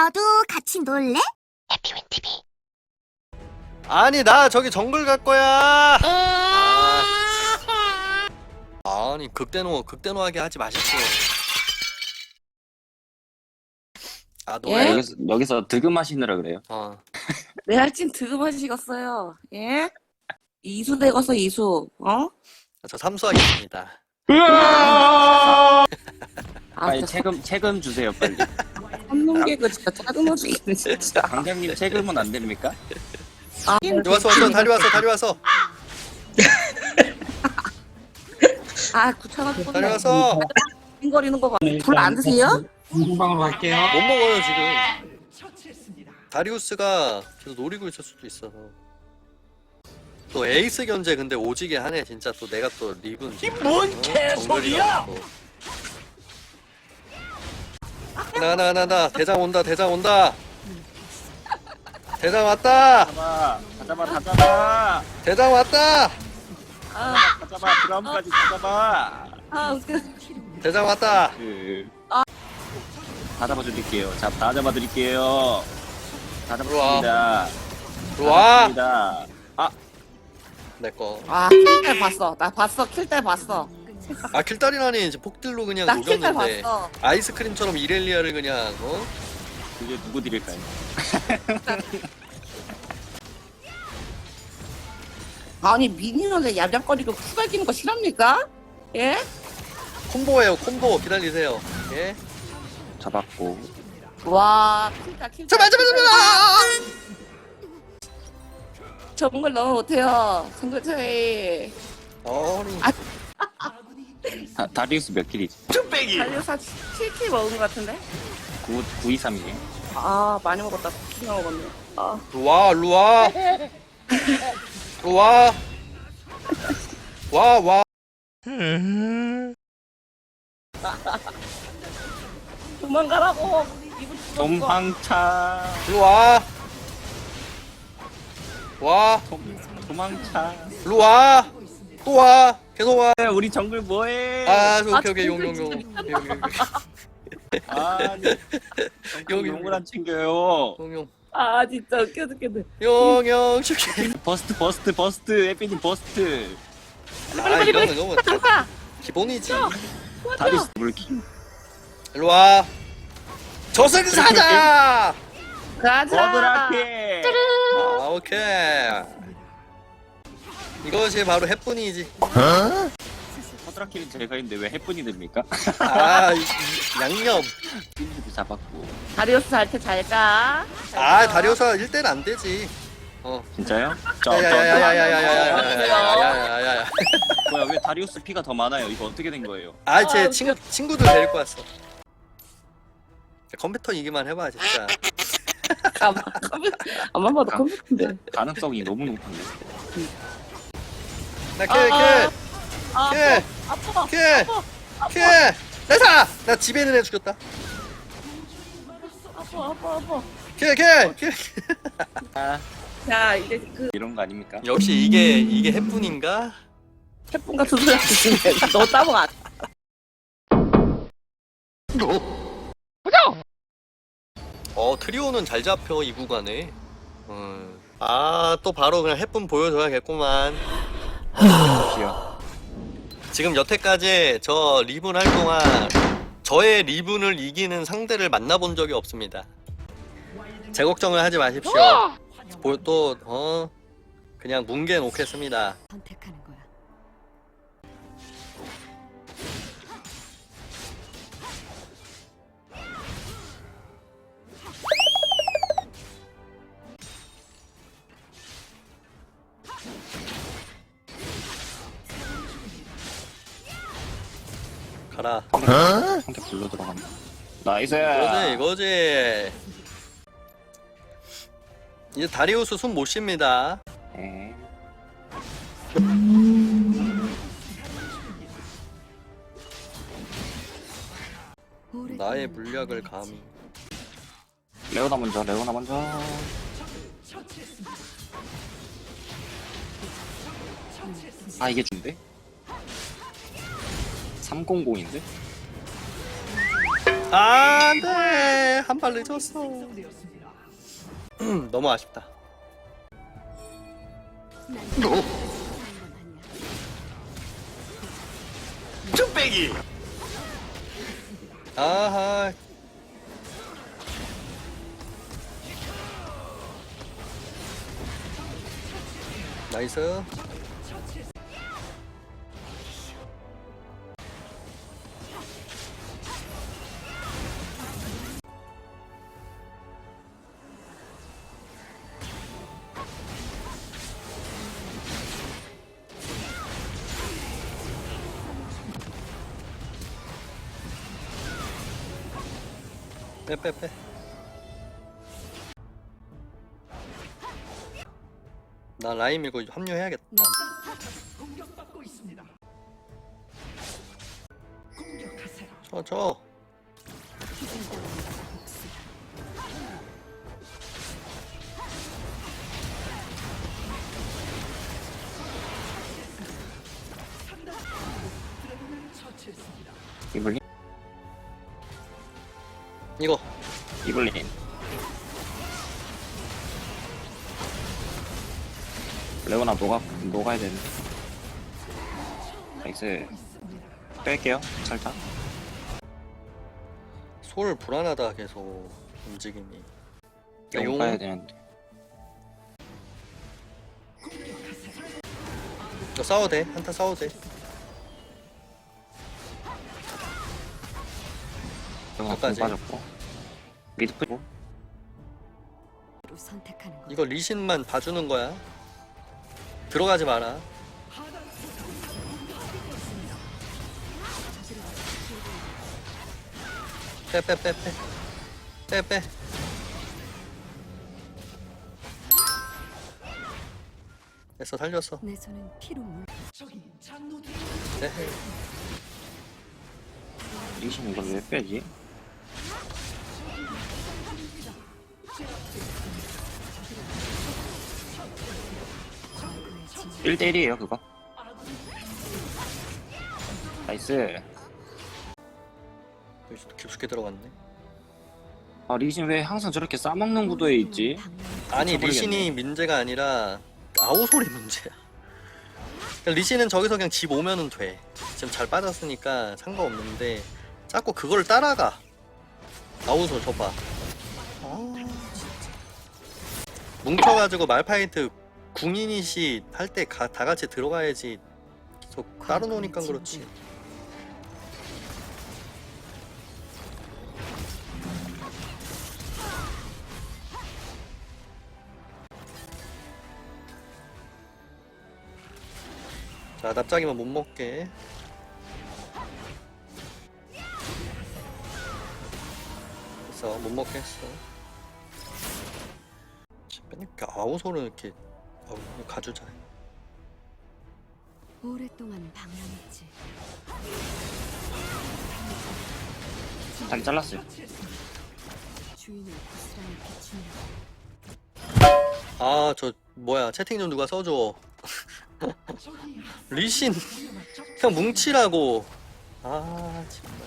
너도 같이 놀래? 해피윈 TV. 아니 나 저기 정글 갈 거야. 아. 아니 극대노 극대노하게 하지 마십시오. 아 예? 노래. 여기서, 여기서 득음하시느라 그래요. 어. 내 할진 득음하시겠어요. 예? 이수 되겠어 이수. 어? 저 삼수하겠습니다. 아, 빨리 체금 체금 주세요 빨리. 한놈 개그 진짜 짜증나 죽겠네 진짜. 강장님 체금은 안 됩니까? 아, 다리 왔어 왔어 다리 왔어 다리 왔어 아 구차가 다리 왔어. 거리는 거 봐. 불안 드세요? 공방으로 갈게요. 못 먹어요 지금. 다리우스가 계속 노리고 있을 수도 있어서. 또 에이스 견제 근데 오지게 하네 진짜 또 내가 또 리븐 뭔 개소리야 나나나나 대장 온다 대장 온다 대장 왔다 잡아, 다 잡아, 다 잡아, 대장 왔다 아, 다 잡아, 드럼까지 다 잡아. 아 웃겨. 대장 왔다 그, 다 잡아드릴게요. 잡, 다 잡아드릴게요. 다 잡았습니다. 들어와 잡았습니다. 아, 내거 아 킬딸 봤어. 나 봤어 킬딸 봤어. 아 킬다리나니 이제 폭딜로 그냥 나 킬딸 녹였는데 봤어. 아이스크림처럼 이렐리아를 그냥 어? 그게 누구 드릴까요? 아니 미니언에 얌얌거리고 후달기는 거 싫합니까? 예? 콤보예요 콤보 기다리세요 예? 잡았고. 와 킬딸 킬딸. 제발 제발 제발 아! 정글 너무 못해요. 정글 차이. 어리 다, 다리우스 몇 킬이지? 달려서 7킬 먹은 것 같은데? 9, 923이에요. 아 많이 먹었다. 킬 먹었네. 아 루와 루와 루와 와와 도망가라고. 이분 도망차, 루와 와 도, 도망차. 루와 또와 계속 와 우리 정글 뭐해? 아, 저, 아, 오케이, 오케이, 용, 용, 진짜 용. 미쳤나 용, 용, 용. 아니, 여기, 여기 용을 안 챙겨요. 용, 용. 아 진짜 웃겨 죽겠네. 용, 용, 슈키. 버스트, 버스트, 버스트, 에피님 버스트. 아, 이거는, 이거는 가. 기본이지. 다리우스 물ኪ. 일로 와. 저승사자! 가자. 버드라키. 아, 오케이. 이것이 바로 햇분이지. 버드라키는 제가 있는데 왜 해분이 됩니까? 아, 이, 이, 양념. 핀즈도 잡았고. 다리오스 잘때 잘까? 아, 다리오사 1대는 안 되지. 어. 진짜요? 저, 저, 저, 야야야야야야야야야야야야야야야. 뭐야 왜 다리우스 피가 더 많아요? 이거 어떻게 된 거예요? 아, 제 친구 친구들 데리고 왔어. 컴퓨터 얘기만 해봐 진짜. 아마 컴퓨터 아마 봐도 컴퓨터인데. 가능성이 너무 높은데. 나 킬, 킬, 아, 킬, 아파. 킬, 킬. 나사. 나 집에 있는 애 죽였다. 아파 아파 아파. 킬, 킬, 킬. 아자 이제 그 이런 거 아닙니까? 역시 이게 이게 햇분인가? 태풍 같은 소리 하시는데 너 따봉 안. 어 트리오는 잘 잡혀 이 구간에. 음. 아또 바로 그냥 햇분 보여줘야겠구만. 지금 여태까지 저 리븐 할 동안 저의 리븐을 이기는 상대를 만나본 적이 없습니다. 제 걱정을 하지 마십시오. 보- 또 어, 그냥 뭉개 놓겠습니다. 선택하는 가라. 상대 불러 들어간다. 나이스. 이거지 이거지. 이제 다리우스 숨 못 쉽니다. 네. 나의 물약을 감히. 레오나 먼저. 레오나 먼저. 아 이게 준대? 300인데? 아, 네. 한발 늦었어. 너무 아쉽다. 쭈빼기! 아하. 나이스. 빼, 빼, 빼. 나 라임 이거 합류해야겠다. 저, 저. 이블린? 이거. 이블린. 레오나 녹아, 녹아야 되는데. 나이스. 뺄게요, 살짝. 솔 불안하다 계속 움직임이. 야, 용용 가야 되는데. 이거 싸워도 돼. 한타 싸워도 돼. 공 끝까지. 빠졌고. 미드 풀고. 로 선택하는 거야. 이거 리신만 봐주는 거야. 들어가지 마라. 빼, 빼, 빼, 빼. 빼, 빼. 됐어, 살렸어. 내 손은 피로 물. 네. 리신 이걸 왜 빼지? 일대일이에요 그거. 나이스. 여기서 깊숙이 들어갔네. 아, 리신 왜 항상 저렇게 싸먹는 구도에 있지? 아니. 리신이 문제가 아니라 아우솔이 문제야. 그러니까 리신은 저기서 그냥 집 오면은 돼. 지금 잘 빠졌으니까 상관없는데 자꾸 그걸 따라가. 아우솔 저봐. 아. 뭉쳐가지고 말파이트 궁이니시 할 때 다 같이 들어가야지. 계속 따로 노니까 그렇지. 자 납작이만 못 먹게. 됐어 못 먹게 했어. 그러니까 아우솔은 이렇게 아우, 가주자. 오랫동안 방황했지. 다리 잘랐어요. 주인을 고스란히 비추며 아 저 뭐야 채팅 좀 누가 써줘. 리신 그냥 뭉치라고. 아 정말.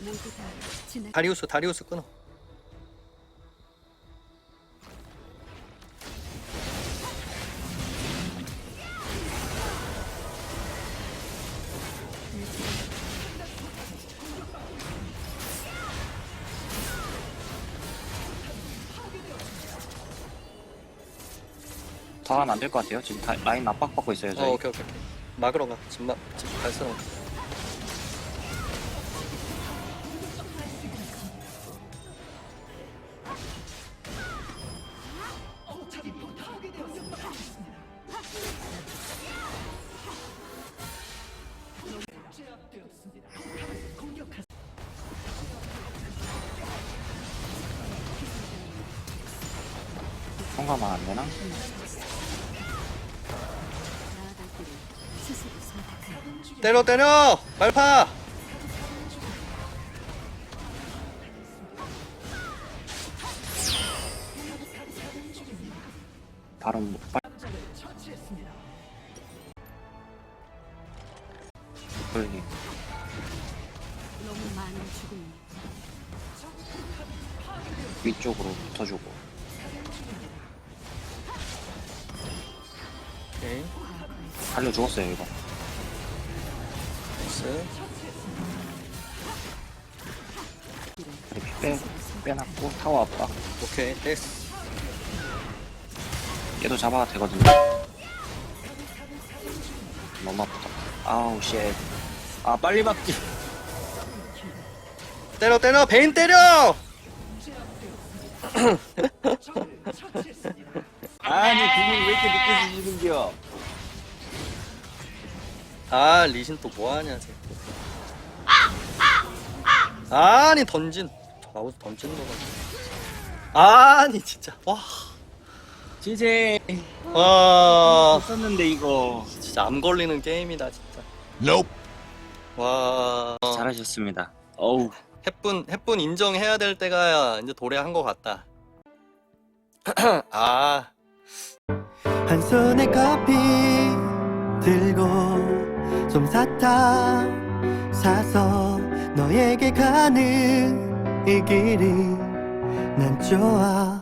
모두 다 지나. 다리우스 다리우스 끊어. 더 하면 안될 것 같아요. 지금 다, 라인 압박받고 있어요. 저희. 어 오케이 오케이 오케이. 막으러 가. 집막 집갈 사람. 통과만 안 되나? 때려 때려 말파. 바로 못 빨. 이블린. 너무 많은 죽음이 위쪽으로 붙어주고 오케이. 달려 죽었어요 이거 나이스. 빼 빼놨고 타워 압박 오케이. 됐어. 얘도 잡아야 되거든요 너무 아프다 아우 쉣아 빨리 박지 때려 때려 베인 때려. 아니 그걸 왜 이렇게 늦게 쓰시는겨 아 리신 또 뭐하냐 쟤. 아니 던진. 아우 던지는 거가 아니 진짜. 와. 지제 와. 썼는데 이거. 진짜 암 걸리는 게임이다 진짜. 와. 잘하셨습니다. 어우. 햇분 햇분 인정해야 될 때가 이제 도래한 것 같다. 아. 한 손에 커피 들고 솜사탕 사서 너에게 가는 이 길이 난 좋아